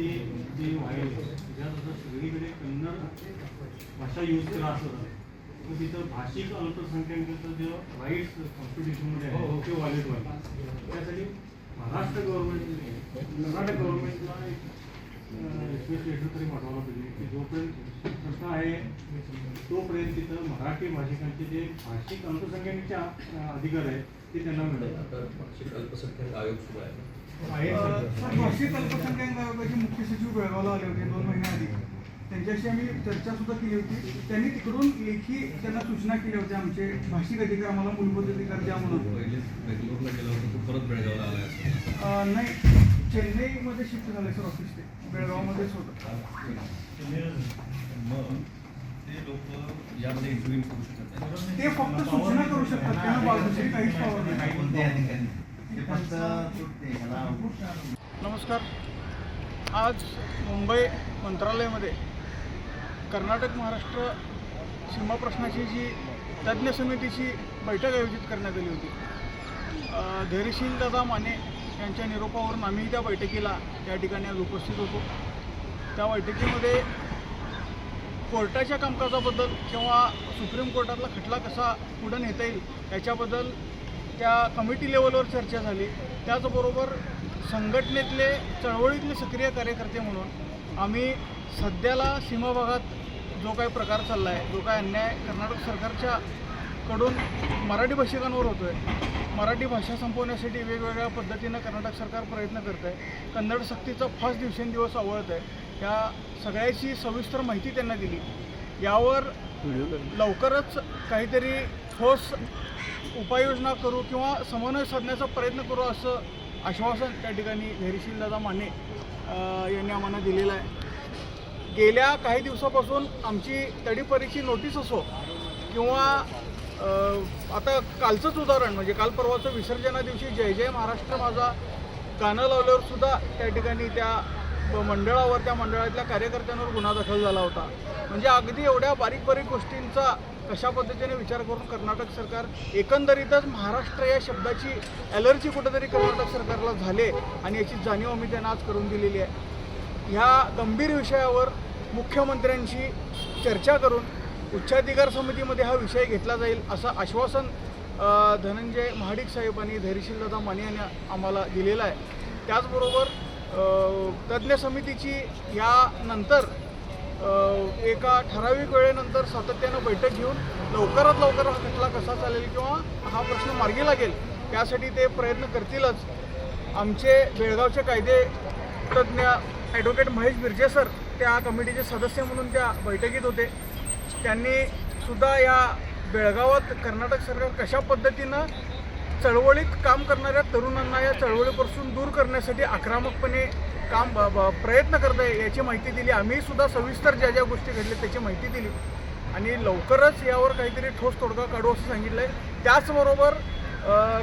ते जे व्हायरल त्याच्यात सगळीकडे कन्नड भाषा यूज केला असं मग तिथं भाषिक अल्पसंख्याकांचं जे राईट्स कॉन्स्टिट्यूशनमध्ये आहे ते व्हॉलेट व्हायला त्यासाठी महाराष्ट्र गव्हर्नमेंटने कर्नाटक गव्हर्नमेंटला एक रिक्वेस्ट तरी पाठवायला पाहिजे की जोपर्यंत प्रश्न आहे तोपर्यंत तिथं मराठी भाषिकांचे जे भाषिक अल्पसंख्याकांचे अधिकार आहेत ते त्यांना मिळेल आता भाषिक अल्पसंख्याक आयोग सुरू आहे. आहे भाषिक अल्पसंख्याक आयोगाचे मुख्य सचिव बेळगावला आले होते दोन महिन्याआधी त्यांच्याशी आम्ही चर्चा सुद्धा केली होती. त्यांनी तिकडून लेखी त्यांना सूचना केल्या होत्या आमचे भाषिक अधिकार आम्हाला मूलभूत अधिकार द्या म्हणून. परत बेळगावला आला नाही चेन्नईमध्ये शिफ्ट झालं सर ऑफिस ते. बेळगावमध्येच होतं. ते लोक यामध्ये इंटरव्ह्यू करू नाही ते फक्त सूचना करू शकतात त्यांना बाजूची काहीच पावर नाही. नमस्कार. आज मुंबई मंत्रालयामध्ये कर्नाटक महाराष्ट्र सीमा प्रश्नाची जी तज्ज्ञ समितीची बैठक आयोजित करण्यात आली होती. धैर्यशील दादा माने यांच्या निरोपावरून आम्ही त्या बैठकीला त्या ठिकाणी आज उपस्थित होतो. त्या बैठकीमध्ये कोर्टाच्या कामकाजाबद्दल किंवा सुप्रीम कोर्टातला खटला कसा पुढं नेता येईल याच्याबद्दल त्या कमिटी लेवलवर चर्चा झाली. त्याचबरोबर संघटनेतले चळवळीतले सक्रिय कार्यकर्ते म्हणून आम्ही सध्याला सीमा भागात जो काही प्रकार चालला आहे जो काही अन्याय कर्नाटक सरकारच्या कडून मराठी भाषिकांवर होतो आहे मराठी भाषा संपवण्यासाठी वेगवेगळ्या पद्धतीनं कर्नाटक सरकार प्रयत्न करत आहे कन्नड सक्तीचा फास्ट दिवसेंदिवस आवळत आहे या सगळ्याची सविस्तर माहिती त्यांना दिली. यावर लवकरच काहीतरी ठोस उपाययोजना करू किंवा समन्वय साधण्याचा प्रयत्न करू असं आश्वासन त्या ठिकाणी धैर्यशील दादा माने यांनी आम्हाला दिलेलं आहे. गेल्या काही दिवसापासून आमची तडीपरीची नोटीस असो किंवा आता कालचंच उदाहरण म्हणजे काल परवाचं विसर्जना दिवशी जय जय महाराष्ट्र माझा गाणं लावल्यावर सुद्धा त्या ठिकाणी त्या मंडळावर त्या मंडळातल्या कार्यकर्त्यांवर गुन्हा दाखल झाला होता. म्हणजे अगदी एवढ्या बारीक बारीक गोष्टींचा कशा पद्धतीने विचार करून कर्नाटक सरकार एकंदरीतच महाराष्ट्र या शब्दाची ॲलर्जी कुठेतरी कर्नाटक सरकारला झाले आणि याची जाणीव आम्ही त्यांना आज करून दिलेली आहे. ह्या गंभीर विषयावर मुख्यमंत्र्यांशी चर्चा करून उच्चाधिकार समितीमध्ये हा विषय घेतला जाईल असं आश्वासन धनंजय महाडिक साहेब आणि धैर्यशीलदादा माने यांनी आम्हाला दिलेलं आहे. त्याचबरोबर तज्ज्ञ समितीची यानंतर एका ठराविक वेळेनंतर सातत्यानं बैठक घेऊन लवकरात लवकर हा खटला कसा चालेल किंवा हा प्रश्न मार्गी लागेल त्यासाठी ते प्रयत्न करतीलच. आमचे बेळगावचे कायदे तज्ज्ञ ॲडव्होकेट महेश बिर्जे सर त्या कमिटीचे सदस्य म्हणून त्या बैठकीत होते. त्यांनी सुद्धा या बेळगावात कर्नाटक सरकार कशा पद्धतीनं चळवळीत काम करणाऱ्या तरुणांना या चळवळीपासून दूर करण्यासाठी आक्रमकपणे काम ब- प्रयत्न करत आहे याची माहिती दिली. आम्ही सुद्धा सविस्तर ज्या ज्या गोष्टी घडल्या त्याची माहिती दिली. आणि लवकरच यावर काहीतरी ठोस तोडगा काढू असं सांगितलं आहे त्याचबरोबर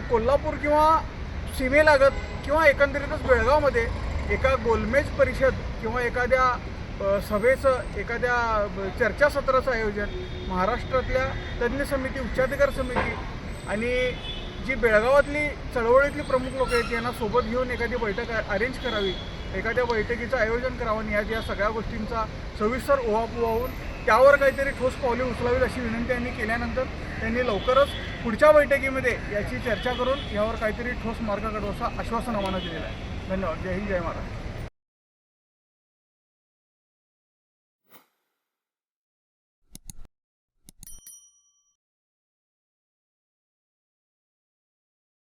कोल्हापूर किंवा सीमेलागत किंवा एकंदरीतच बेळगावमध्ये एका गोलमेज परिषद किंवा एखाद्या सभेचं एखाद्या चर्चासत्राचं आयोजन महाराष्ट्रातल्या तज्ज्ञ समिती उच्चाधिकार समिती आणि जी बेळगावातली चळवळीतली प्रमुख लोक आहेत यांना सोबत घेऊन एखादी बैठक अरेंज करावी. एखाद्या बैठकीचं आयोजन करावं आणि यात या सगळ्या गोष्टींचा सविस्तर ओहापोह होऊन त्यावर काहीतरी ठोस पावले उचलावीत अशी विनंती त्यांनी केल्यानंतर त्यांनी लवकरच पुढच्या बैठकीमध्ये याची चर्चा करून यावर काहीतरी ठोस मार्ग काढू असं आश्वासन आम्हाला दिलेलं आहे. धन्यवाद. जय हिंद जय महाराष्ट्र.